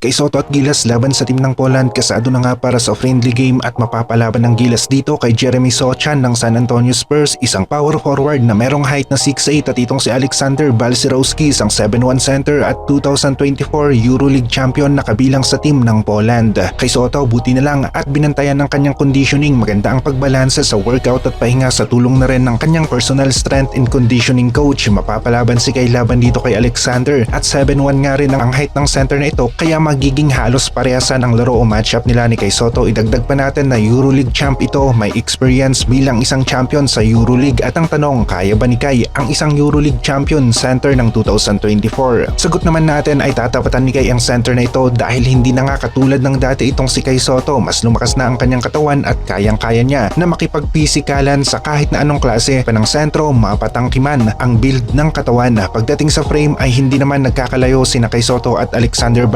kay Soto at Gilas laban sa team ng Poland kasado na nga para sa friendly game at mapapalaban ng Gilas dito kay Jeremy Sochan ng San Antonio Spurs, isang power forward na merong height na 6'8 at itong si Alexander Balcerowski, isang 7'1 center at 2024 EuroLeague champion na kabilang sa team ng Poland. Kay Soto buti na lang at binantayan ng kanyang conditioning maganda ang pagbalansa sa workout at pahinga sa tulong na rin ng kanyang personal strength and conditioning coach. Mapapalaban si kay laban dito kay Alexander at 7'1 nga rin ang height ng center na ito kaya magiging halos parehasan ang laro o matchup nila ni kay Soto. Idagdag pa natin na EuroLeague champ ito, may experience bilang isang champion sa EuroLeague at ang tanong, kaya ba ni Kai ang isang EuroLeague champion center ng 2024? Sagot naman natin ay tatapatan ni Kai ang center na ito dahil hindi na nga katulad ng dati itong si Kai Soto, mas lumakas na ang kanyang katawan at kayang-kaya niya na makipagpisikalan sa kahit na anong klase pa ng sentro, mapatangkiman ang build ng katawan. Pagdating sa frame ay hindi naman nagkakalayo sina Kai Soto at Alexander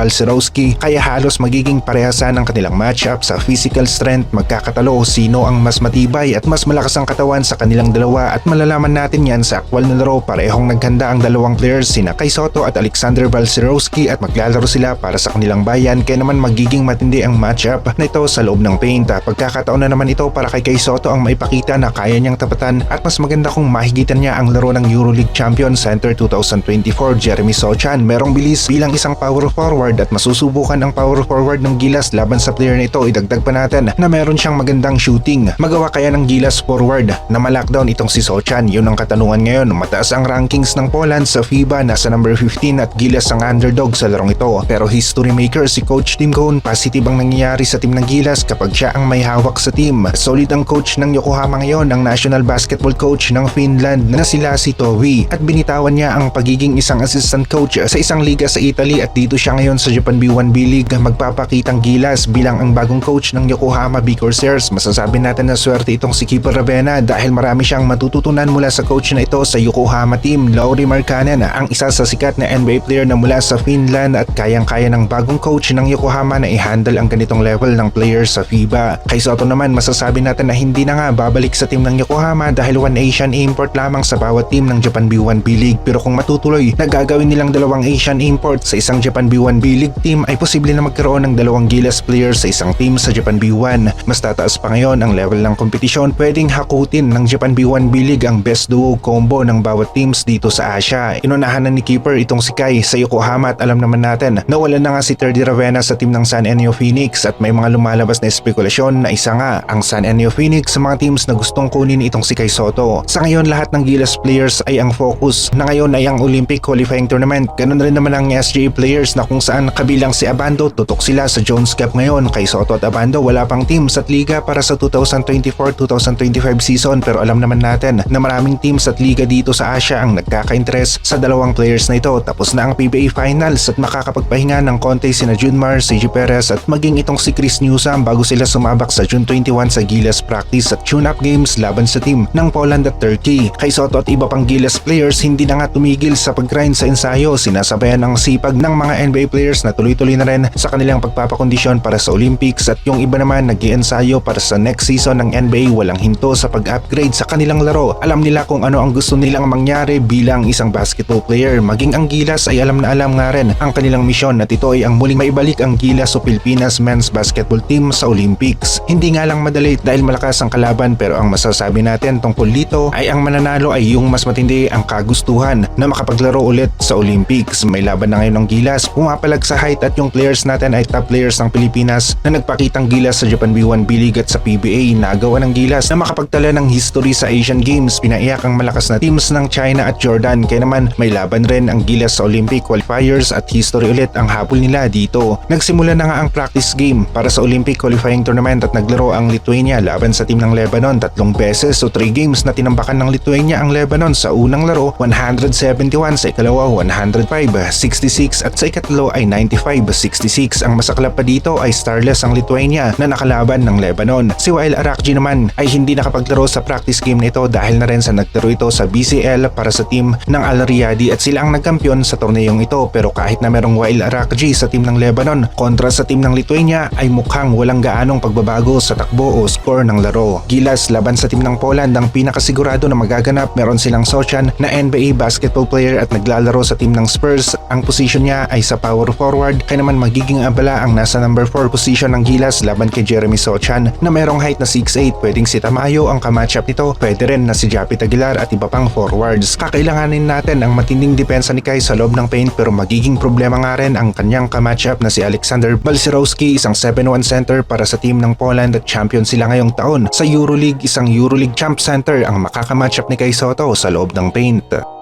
Balcerowski kaya halos magiging parehasan ang kanilang matchup sa physical strength magkakatalo sino ang mas matibay at mas malakas ang katawan sa kanilang dalawa at malalaman natin yan sa aktwal na laro parehong naghanda ang dalawang players sina Kai Soto at Alexander Balcerowski at maglalaro sila para sa kanilang bayan kaya naman magiging matindi ang matchup na ito sa loob ng paint. Pagkakataon na naman ito para kay Kai Soto ang maipakita na kaya niyang tapatan at mas maganda kung mahigitan niya ang laro ng EuroLeague Champion Center 2024 Jeremy Sochan. Merong bilis bilang isang power forward at masusubukan ang power forward ng Gilas laban sa player na ito. Idagdag pa natin na meron siyang magandang shooting. Magawa kaya ng Gilas forward na ma-lockdown itong si Sochan. Yun ang katanungan ngayon. Mataas ang rankings ng Poland sa FIBA nasa number 15 at Gilas ang underdog sa larong ito. Pero history maker si Coach Tim Cone positive ang nangyayari sa team ng Gilas kapag siya ang may hawak sa team. Solid ang coach ng Yokohama ngayon ang national basketball coach ng Finland na sila si Tovi at binitawan niya ang pagiging isang assistant coach sa isang liga sa Italy at dito siya ngayon sa Japan B1 B League magpapakitang gilas bilang ang bagong coach ng Yokohama B Corsairs. Masasabi natin na swerte itong si Keeper Ravena dahil marami siyang matututunan mula sa coach na ito sa Yokohama team. Lauri Markkanen ang isa sa sikat na NBA player na mula sa Finland at kayang-kaya ng bagong coach ng Yokohama na i-handle ang ganitong level ng players sa FIBA. Kay Soto naman masasabi natin na hindi na nga babalik sa team ng Yokohama dahil one Asian import lamang sa bawat team ng Japan B1 B League pero kung matutuloy na gagawin nilang dalawang Asian import sa isang Japan B1 B League team ay posible na magkaroon ng dalawang Gilas players sa isang team sa Japan B1. Mas tataas pa ngayon ang level ng kompetisyon pwedeng hakutin ng Japan B1 B League ang best duo combo ng bawat teams dito sa Asia. Inunahan na ni Keeper itong si Kai sa Yokohama at alam naman natin na wala na nga si Terdy Ravena sa team ng San Enio Phoenix at may mga lumalabas na espekulasyon na isa nga ang San Enio Phoenix sa mga teams na gustong kunin itong si Kai Soto. Sa ngayon lahat ng Gilas players ay ang focus na ngayon ay ang Olympic qualifying tournament. Ganun rin naman ang SJ players na kung saan kabilang si Abando tutok sila sa Jones Cup ngayon. Kay Soto at Abando wala pang teams at liga para sa 2024-2025 season pero alam naman natin na maraming teams at liga dito sa Asia ang nagkaka-interest sa dalawang players na ito. Tapos na ang PBA Finals at makakapagpahinga ng konti sina Junmar, CJ Perez at maging itong si Chris Newsom bago sila sumabak sa June 21 sa Gilas practice at tune-up games laban sa team ng Poland at Turkey. Kay Soto at iba pang Gilas players hindi na nga tumigil sa pag-grind sa ensayo. Sinasabayan ng sipag ng mga NBA players na tuloy-tuloy na rin sa kanilang pagpapakondisyon para sa Olympics at yung iba naman nag ensayo para sa next season ng NBA walang hinto sa pag-upgrade sa kanilang laro. Alam nila kung ano ang gusto nilang mangyari bilang isang basketball player. Maging ang Gilas ay alam na alam nga rin ang kanilang misyon at ito ay ang muling maibalik ang Gilas o Pilipinas men's basketball team sa Olympics. Hindi nga lang madali dahil malakas ang kalaban pero ang masasabi natin tungkol dito ay ang mananalo ay yung mas matindi ang kagustuhan na makapaglaro ulit sa Olympics. May laban na ngayon ng Gilas, pumapalag sa height at yung players natin ay top players ng Pilipinas na nagpakitang Gilas sa Japan B1 B-League at sa PBA. Nagawa ng Gilas na makapagtala ng history sa Asian Games. Pinaiyak ang malakas na teams ng China at Jordan kaya naman may laban rin ang Gilas sa Olympic qualifiers at history ulit ang habol nila dito. Nagsimula na nga ang practice game para sa Olympic qualifying tournament at naglaro ang Lithuania laban sa team ng Lebanon tatlong beses o 3 games na tinambakan ng Lithuania ang Lebanon sa unang laro 171 sa ikalawa 105 66 at sa ikatlo ay 95 66 ang masaklap pa dito ay starless ang Lithuania na nakalaban ng Lebanon. Si Wael Arakji naman ay hindi nakapaglaro sa practice game nito dahil na rin sa nagtaro ito sa BCL para sa team ng Al Riyadi at sila ang nagkampiyon sa torneyong ito pero kahit na merong Wael Arakji sa team ng Lebanon kontra sa team ng Lithuania ay mukhang walang gaanong pagbabago sa takbo o score ng laro. Gilas laban sa team ng Poland ang pinakasigurado na magaganap meron silang Sochan na NBA basketball player at naglalaro sa team ng Spurs. Ang position niya ay sa power forward forward kaya naman magiging abala ang nasa number 4 position ng Gilas laban kay Jeremy Sochan na merong height na 6'8 pwedeng si Tamayo ang kamatchup nito pwede rin na si Japit Aguilar at iba pang forwards. Kakailanganin natin ang matinding depensa ni Kai sa loob ng paint pero magiging problema nga rin ang kanyang kamatchup na si Alexander Balcerowski isang 7-1 center para sa team ng Poland at champion sila ngayong taon. Sa Euroleague isang Euroleague champ center ang makakamatchup ni Kai Soto sa loob ng paint.